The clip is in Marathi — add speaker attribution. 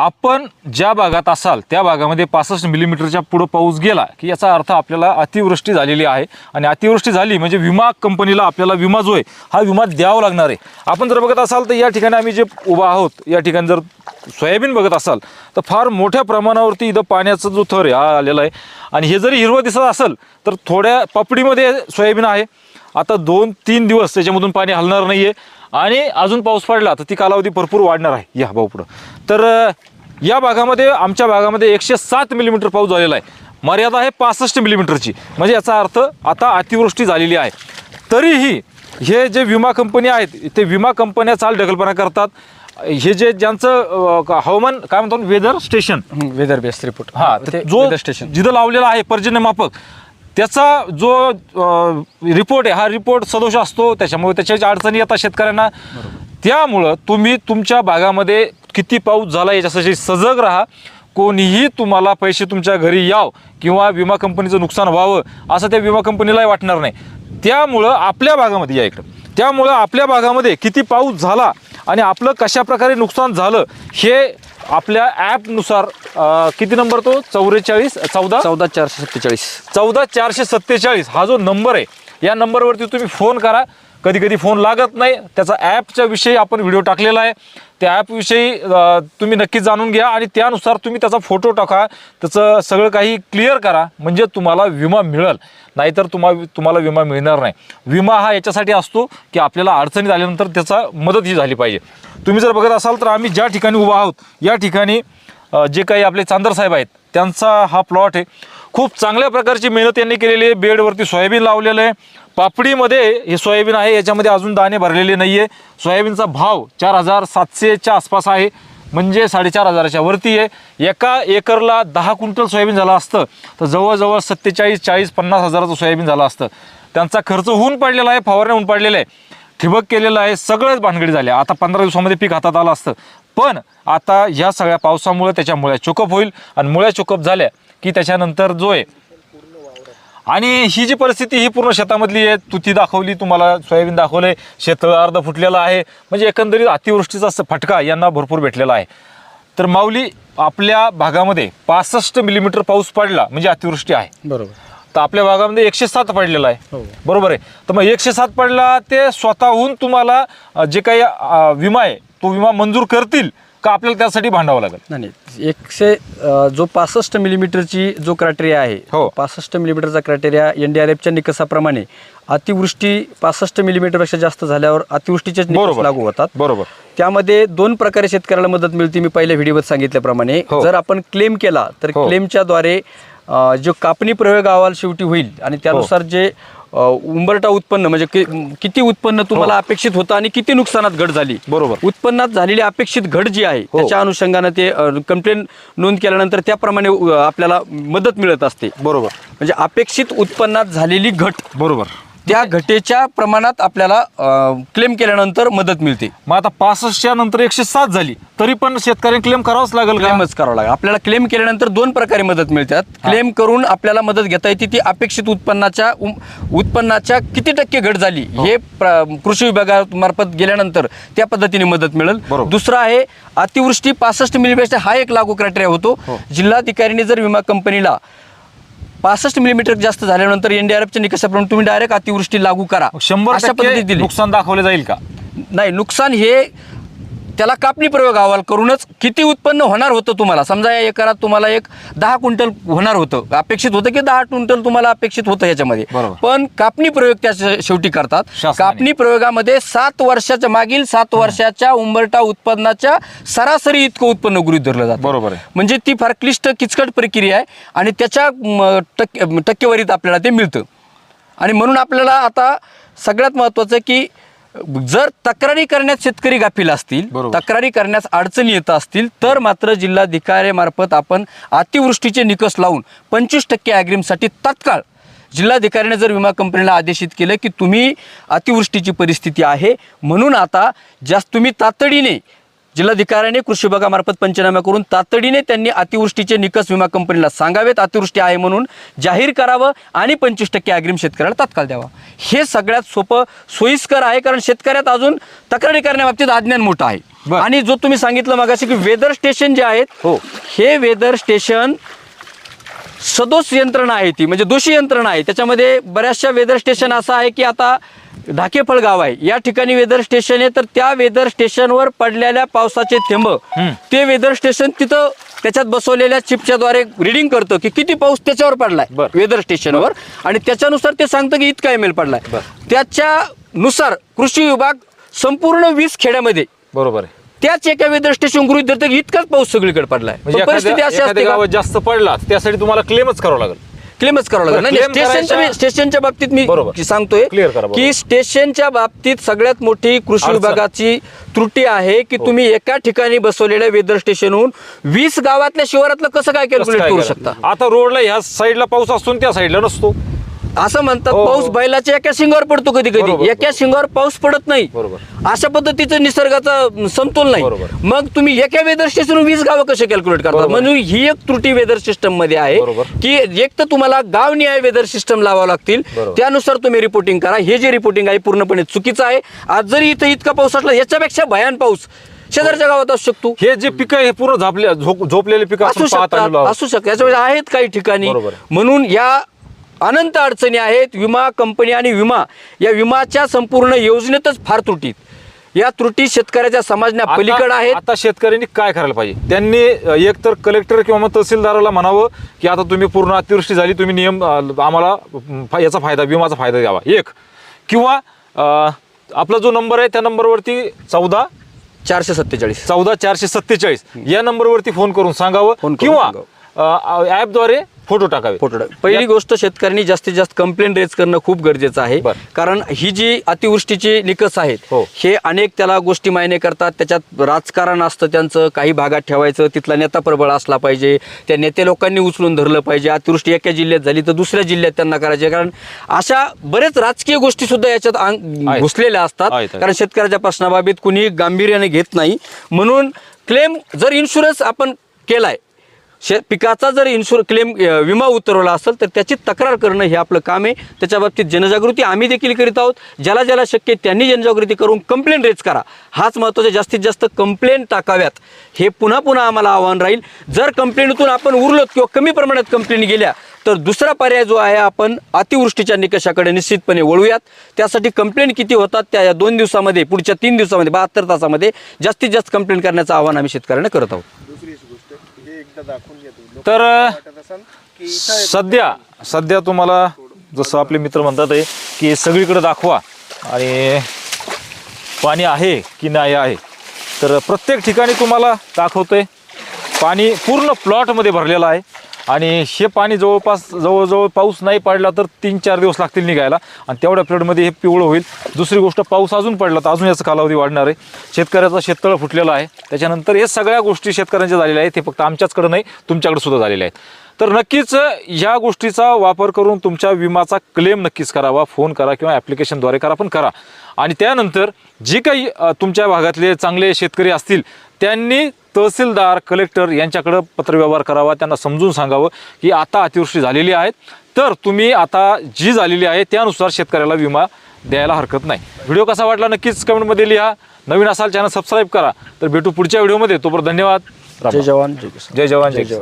Speaker 1: आपण ज्या भागात असाल त्या भागामध्ये पासष्ट मिलीमीटरच्या पुढं पाऊस गेला की याचा अर्थ आपल्याला अतिवृष्टी झालेली आहे. आणि अतिवृष्टी झाली म्हणजे विमा कंपनीला आपल्याला विमा जो आहे हा विमा द्यावा लागणार आहे. आपण जर बघत असाल तर या ठिकाणी आम्ही जे उभा आहोत या ठिकाणी जर सोयाबीन बघत असाल तर फार मोठ्या प्रमाणावरती इथं पाण्याचा जो थर आहे हा आलेला आहे. आणि हे जरी हिरवं दिसत असेल तर थोड्या पापडीमध्ये सोयाबीन आहे. आता दोन तीन दिवस त्याच्यामधून पाणी हलणार नाही आहे आणि अजून पाऊस पडला तर ती कालावधी भरपूर वाढणार आहे. या भाऊ पुढं. तर या भागामध्ये आमच्या भागामध्ये एकशे सात मिलीमीटर पाऊस झालेला आहे. मर्यादा आहे पासष्ट मिलीमीटरची म्हणजे याचा अर्थ आता अतिवृष्टी झालेली आहे. तरीही हे जे विमा कंपनी आहेत ते विमा कंपन्या चाल ढकलपणा करतात. हे जे ज्यांचं हवामान काय म्हणतो weather station
Speaker 2: weather best report
Speaker 1: हा जो
Speaker 2: स्टेशन
Speaker 1: जिथं लावलेला आहे पर्जन्यमापक त्याचा जो रिपोर्ट आहे हा रिपोर्ट सदोष असतो. त्याच्यामुळे त्याच्या अडचणी येतात शेतकऱ्यांना. त्यामुळं तुम्ही तुमच्या भागामध्ये किती पाऊस झाला याच्यासाठी सजग राहा. कोणीही तुम्हाला पैसे तुमच्या घरी याव किंवा विमा कंपनीचं नुकसान व्हावं असं त्या विमा कंपनीलाही वाटणार नाही. त्यामुळं आपल्या भागामध्ये या इकडं. त्यामुळं आपल्या भागामध्ये किती पाऊस झाला आणि आपलं कशा प्रकारे नुकसान झालं हे आपल्या ॲपनुसार किती नंबर तो? चौवेचाळीस चौदा?
Speaker 2: चौदा चारशे सत्तेचाळीस.
Speaker 1: चौदा चारशे सत्तेचाळीस. हा जो नंबर आहे या नंबरवरती तुम्ही फोन करा. कधी कधी फोन लागत नाही. त्याचा ॲपच्या विषयी आपण व्हिडिओ टाकलेला आहे. त्या ॲपविषयी तुम्ही नक्की जाणून घ्या आणि त्यानुसार तुम्ही त्याचा फोटो टाका. त्याचं सगळं काही क्लिअर करा. म्हणजे तुम्हाला विमा मिळेल. नाहीतर तुम्हा तुम्हाला विमा मिळणार नाही. विमा हा याच्यासाठी असतो की आपल्याला अडचणीत आल्यानंतर त्याचा मदत ही झाली पाहिजे. तुम्ही जर बघत असाल तर आम्ही ज्या ठिकाणी उभा आहोत या ठिकाणी जे काही आपले चांदर साहेब आहेत त्यांचा हा प्लॉट आहे. खूप चांगल्या प्रकारची मेहनत यांनी केलेली आहे. बेडवरती सोयाबीन लावलेलं आहे. पापडीमध्ये हे सोयाबीन आहे याच्यामध्ये अजून दाणे भरलेले नाही आहे सोयाबीनचा भाव चार हजार सातशेच्या आसपास आहे. म्हणजे साडेचार हजाराच्या वरती आहे. एका एकरला दहा क्विंटल सोयाबीन झालं असतं. तर जवळजवळ सत्तेचाळीस चाळीस पन्नास हजाराचं सोयाबीन झालं असतं. त्यांचा खर्च होऊन पडलेला आहे फवारण्या होऊन पडलेला आहे. ठिबक केलेलं आहे सगळंच भानगडी झाल्या आता पंधरा दिवसामध्ये पीक हातात आलं असतं. पण आता ह्या सगळ्या पावसामुळे त्याच्या मुळ्या चोकअप होईल. आणि मुळ्या चोकअप झाल्या की त्याच्यानंतर जो आहे. आणि ही जी परिस्थिती ही पूर्ण शेतामधली आहे तुती दाखवली तुम्हाला सोयाबीन दाखवले शेत अर्ध फुटलेलं आहे म्हणजे एकंदरीत अतिवृष्टीचा फटका यांना भरपूर भेटलेला आहे. तर माऊली आपल्या भागामध्ये पासष्ट मिलीमीटर पाऊस पडला म्हणजे अतिवृष्टी आहे.
Speaker 2: बरोबर.
Speaker 1: तर आपल्या भागामध्ये एकशे सात पडलेला आहे.
Speaker 2: हो.
Speaker 1: बरोबर आहे. तर मग एकशे सात पडला ते स्वतःहून तुम्हाला जे काही विमा आहे तो विमा मंजूर करतील का आपल्याला त्यासाठी भांडावं लागेल
Speaker 2: नाही नाही एकशे अं, जो पासष्ट मिलीमीटरची जो क्रायटेरिया आहे
Speaker 1: हो.
Speaker 2: पासष्ट मिलीमीटरचा क्रायटेरिया एन डी आर एफच्या निकषाप्रमाणे अतिवृष्टी पासष्ट मिलीमीटरपेक्षा जास्त झाल्यावर निकष
Speaker 1: बरोबर.
Speaker 2: लागू होतात
Speaker 1: बरोबर
Speaker 2: त्यामध्ये दोन प्रकारे शेतकऱ्याला मदत मिळते मी पहिल्या व्हिडिओत सांगितल्याप्रमाणे
Speaker 1: हो.
Speaker 2: जर आपण क्लेम केला तर
Speaker 1: हो.
Speaker 2: क्लेमच्या द्वारे जो कापणी प्रयोग अहवाल शेवटी होईल आणि त्यानुसार जे अं, उंबरटा उत्पन्न म्हणजे कि- किती उत्पन्न तुम्हाला अपेक्षित होतं आणि किती नुकसानात घट झाली
Speaker 1: हो. बरोबर.
Speaker 2: उत्पन्नात झालेली अपेक्षित घट जी आहे
Speaker 1: हो.
Speaker 2: त्याच्या अनुषंगानं ते कंप्लेंट नोंद केल्यानंतर त्याप्रमाणे आपल्याला मदत मिळत असते
Speaker 1: बरोबर
Speaker 2: म्हणजे अपेक्षित उत्पन्नात झालेली घट
Speaker 1: बरोबर
Speaker 2: त्या घटेच्या प्रमाणात आपल्याला क्लेम केल्यानंतर मदत मिळते.
Speaker 1: मग आता पासष्टच्या नंतर एकशे सात झाली तरी पण शेतकऱ्यांनी क्लेम करावाच लागेल
Speaker 2: क्लेमच करावं लागेल. आपल्याला क्लेम केल्यानंतर दोन प्रकारे मदत मिळतात. क्लेम करून आपल्याला मदत घेता येते. ती अपेक्षित उत्पन्नाच्या उत्पन्नाच्या किती टक्के घट झाली
Speaker 1: हो.
Speaker 2: हे कृषी विभागामार्फत गेल्यानंतर त्या पद्धतीने मदत मिळेल. दुसरं आहे अतिवृष्टी पासष्ट मिलीमीटर हा एक लागू क्रायटेरिया होतो.
Speaker 1: हो.
Speaker 2: जिल्हाधिकाऱ्यांनी जर विमा कंपनीला पासष्ट मिलीमीटर जास्त झाल्यानंतर एनडीआरएफच्या निकषाप्रमाणे तुम्ही डायरेक्ट अतिवृष्टी लागू करा.
Speaker 1: शंभर
Speaker 2: अशा दिली
Speaker 1: नुकसान दाखवले जाईल का?
Speaker 2: नाही नुकसान हे त्याला कापणी प्रयोग अहवाल करूनच किती उत्पन्न होणार होतं तुम्हाला? समजा या एकरात तुम्हाला एक दहा क्विंटल होणार होतं. अपेक्षित होतं की दहा क्विंटल तुम्हाला अपेक्षित होतं याच्यामध्ये. पण कापणी प्रयोग त्या शेवटी करतात. कापणी प्रयोगामध्ये सात वर्षाच्या मागील सात वर्षाच्या उंबरटा उत्पन्नाच्या सरासरी इतकं उत्पन्न गृहीत धरलं जातं.
Speaker 1: बरोबर
Speaker 2: म्हणजे ती फार क्लिष्ट किचकट प्रक्रिया आहे आणि त्याच्या टक्केवारीत आपल्याला ते मिळतं. आणि म्हणून आपल्याला आता सगळ्यात महत्त्वाचं की जर तक्रारी करण्यात शेतकरी गाफील असतील. तक्रारी करण्यास अडचणी येत असतील तर मात्र जिल्हाधिकाऱ्यामार्फत आपण अतिवृष्टीचे निकष लावून पंचवीस टक्के ॲग्रीमसाठी तत्काळ जिल्हाधिकाऱ्याने जर विमा कंपनीला आदेशित केलं की तुम्ही अतिवृष्टीची परिस्थिती आहे म्हणून आता जास्त तुम्ही तातडीने जिल्हाधिकाऱ्याने कृषी विभागामार्फत पंचनामा करून तातडीने त्यांनी अतिवृष्टीचे निकष विमा कंपनीला सांगावेत अतिवृष्टी आहे म्हणून जाहीर करावं आणि पंचवीस टक्के अग्रिम शेतकऱ्याला तात्काळ द्यावा हे सगळ्यात सोपं सोयीस्कर आहे कारण शेतकऱ्यात अजून तक्रारी करण्याबाबतीत अज्ञान मोठं आहे. आणि जो तुम्ही सांगितलं मागाशी की वेदर स्टेशन जे आहेत
Speaker 1: हो.
Speaker 2: हे वेदर स्टेशन सदोष यंत्रणा आहे ती म्हणजे दोषी यंत्रणा आहे त्याच्यामध्ये बऱ्याचशा वेदर स्टेशन असं आहे की आता ढाकेफळ गाव आहे. या ठिकाणी वेदर स्टेशन आहे तर त्या वेदर स्टेशनवर पडलेल्या पावसाचे थेंब. ते वेदर स्टेशन तिथं त्याच्यात बसवलेल्या चिपच्या द्वारे रिडिंग करतं की किती पाऊस त्याच्यावर पडलाय. वेदर स्टेशनवर. आणि त्याच्यानुसार ते सांगतं की इतका एम एल पडलाय. त्याच्यानुसार कृषी विभाग संपूर्ण वीस खेड्यामध्ये
Speaker 1: बरोबर आहे.
Speaker 2: त्याच एका वेदर स्टेशन गृहित धरतं की इतकाच पाऊस सगळीकडे पडलाय.
Speaker 1: म्हणजे
Speaker 2: परिस्थिती अशी असते
Speaker 1: जास्त पडला त्यासाठी तुम्हाला क्लेमच करावं लागेल.
Speaker 2: क्लेमच करावं लागेल नाही
Speaker 1: claim
Speaker 2: स्टेशनच्या
Speaker 1: करायच्या-
Speaker 2: स्टेशनच्या बाबतीत मी
Speaker 1: बरोबर.
Speaker 2: की सांगतोय
Speaker 1: Clear करा, बरोबर.
Speaker 2: की स्टेशनच्या बाबतीत सगळ्यात मोठी कृषी
Speaker 1: अडचण.
Speaker 2: विभागाची त्रुटी आहे की तुम्ही एका ठिकाणी बसवलेल्या वेदर स्टेशनहून वीस गावातल्या शिवारातलं कसं काय
Speaker 1: कसं
Speaker 2: कॅल्क्युलेट
Speaker 1: काय
Speaker 2: करू
Speaker 1: करायचं?
Speaker 2: शकता
Speaker 1: आता रोडला ह्या साईडला पाऊस असतो आणि त्या साईडला नसतो
Speaker 2: असं म्हणतात
Speaker 1: हो, हो.
Speaker 2: पाऊस बैलाच्या एका शिंगावर पडतो कधी
Speaker 1: बरोबर,
Speaker 2: कधी एका
Speaker 1: बरोबर.
Speaker 2: शिंगावर पाऊस पडत नाही
Speaker 1: बरोबर.
Speaker 2: अशा पद्धतीचं निसर्गाचा समतोल नाही. मग तुम्ही एका वेदर स्टेशन वीस गावं कसे कॅल्क्युलेट करता
Speaker 1: बरोबर.
Speaker 2: म्हणून ही एक त्रुटी वेदर सिस्टममध्ये आहे
Speaker 1: बरोबर.
Speaker 2: की एक तर तुम्हाला गाव निहाय वेदर सिस्टम लावावं लागतील
Speaker 1: बरोबर.
Speaker 2: त्यानुसार तुम्ही रिपोर्टिंग करा हे जे रिपोर्टिंग आहे पूर्णपणे चुकीचं आहे आज जरी इथं इतका पाऊस असला याच्यापेक्षा भयान पाऊस शेजारच्या गावात असू शकतो
Speaker 1: हे जे पिकं आहे हे पूर्ण झापले झोप- झोपलेले पिकं आपण
Speaker 2: असू
Speaker 1: आलेलो
Speaker 2: शकतात
Speaker 1: आहोत.
Speaker 2: असू शकतात याच्यामध्ये आहेत काही ठिकाणी
Speaker 1: बरोबर.
Speaker 2: म्हणून या अनंत अडचणी आहेत विमा कंपनी आणि विमा या विमाच्या संपूर्ण योजनेतच फार त्रुटीत या त्रुटी शेतकऱ्याच्या समाजना पलीकडे आहेत.
Speaker 1: आता शेतकऱ्यांनी काय करायला पाहिजे? त्यांनी अ, एक तर कलेक्टर किंवा मग तहसीलदाराला म्हणावं की आता तुम्ही पूर्ण अतिवृष्टी झाली तुम्ही नियम आम्हाला याचा फायदा विमाचा फायदा द्यावा. एक. किंवा आपला जो नंबर आहे त्या नंबरवरती चौदा
Speaker 2: चारशे सत्तेचाळीस.
Speaker 1: चौदा चारशे सत्तेचाळीस. या नंबरवरती फोन करून सांगावं. किंवा
Speaker 2: सांगावं.
Speaker 1: फोटो टाकावे
Speaker 2: फोटो टाक. पहिली गोष्ट शेतकऱ्यांनी जास्तीत जास्त कंप्लेंट रेज करणं खूप गरजेचं आहे
Speaker 1: बर.
Speaker 2: कारण ही जी अतिवृष्टीची निकष आहेत
Speaker 1: हो.
Speaker 2: हे अनेक त्याला गोष्टी मायने करतात त्याच्यात राजकारण असतं त्यांचं काही भागात ठेवायचं तिथला नेता प्रबळ असला पाहिजे त्या नेते लोकांनी उचलून धरलं पाहिजे अतिवृष्टी एका जिल्ह्यात झाली तर दुसऱ्या जिल्ह्यात त्यांना करायचे कारण अशा बरेच राजकीय गोष्टी सुद्धा याच्यात आंग-
Speaker 1: आहेत.
Speaker 2: घुसलेल्या असतात
Speaker 1: आहेत, आहेत.
Speaker 2: कारण शेतकऱ्याच्या प्रश्नाबाबत कुणी गांभीर्याने घेत नाही म्हणून क्लेम जर इन्शुरन्स आपण केलाय शे पिकाचा जर इन्शुर क्लेम विमा उतरवला असेल तर त्याची तक्रार करणं हे आपलं काम आहे. त्याच्या बाबतीत जनजागृती आम्ही देखील करीत आहोत. ज्याला ज्याला शक्य आहे त्यांनी जनजागृती करून कंप्लेंट रेज करा. हाच महत्त्वाचा जास्तीत जास्त कंप्लेंट टाकाव्यात. हे पुन्हा पुन्हा आम्हाला आव्हान राहील. जर कंप्लेंटतून आपण उरलोत किंवा कमी प्रमाणात कंप्लेंट गेल्या तर दुसरा पर्याय जो आहे आपण अतिवृष्टीच्या निकषाकडे निश्चितपणे वळूयात. त्यासाठी कंप्लेंट किती होतात त्या या दोन दिवसामध्ये पुढच्या तीन दिवसामध्ये बहात्तर तासामध्ये जास्तीत जास्त कंप्लेंट करण्याचं आव्हान आम्ही शेतकऱ्यांना करत आहोत
Speaker 3: दुसरी गोष्ट हे एकदा दाखवून
Speaker 1: तर सध्या सध्या तुम्हाला जसं आपले मित्र म्हणतात आहे की सगळीकडे दाखवा आणि पाणी आहे की नाही आहे. तर प्रत्येक ठिकाणी तुम्हाला दाखवतंय. पाणी पूर्ण प्लॉटमध्ये भरलेलं आहे. आणि हे पाणी जवळपास जवळजवळ पाऊस नाही पडला तर तीन चार दिवस लागतील निघायला. आणि तेवढ्या पिरियडमध्ये हे पिवळं होईल. दुसरी गोष्ट पाऊस अजून पडला तर अजून याचा कालावधी वाढणार आहे. शेतकऱ्याचा शेततळ फुटलेलं आहे. त्याच्यानंतर हे सगळ्या गोष्टी शेतकऱ्यांच्या झालेल्या आहेत. ते फक्त आमच्याचकडे नाही तुमच्याकडे सुद्धा झालेल्या आहेत. तर नक्कीच या गोष्टीचा वापर करून तुमच्या विमाचा क्लेम नक्कीच करावा. फोन करा किंवा ॲप्लिकेशनद्वारे करा पण करा. आणि त्यानंतर जे काही तुमच्या भागातले चांगले शेतकरी असतील त्यांनी तहसीलदार कलेक्टर यांच्याकडं पत्रव्यवहार करावा त्यांना समजून सांगावं की आता अतिवृष्टी झालेली आहे. तर तुम्ही आता जी झालेली आहे त्यानुसार शेतकऱ्याला विमा द्यायला हरकत नाही. व्हिडिओ कसा वाटला नक्कीच कमेंटमध्ये लिहा. नवीन असाल चॅनल सबस्क्राईब करा. तर भेटू पुढच्या व्हिडिओमध्ये. तोपर्यंत धन्यवाद.
Speaker 2: जय. जवान
Speaker 1: जय जवान जय किसान.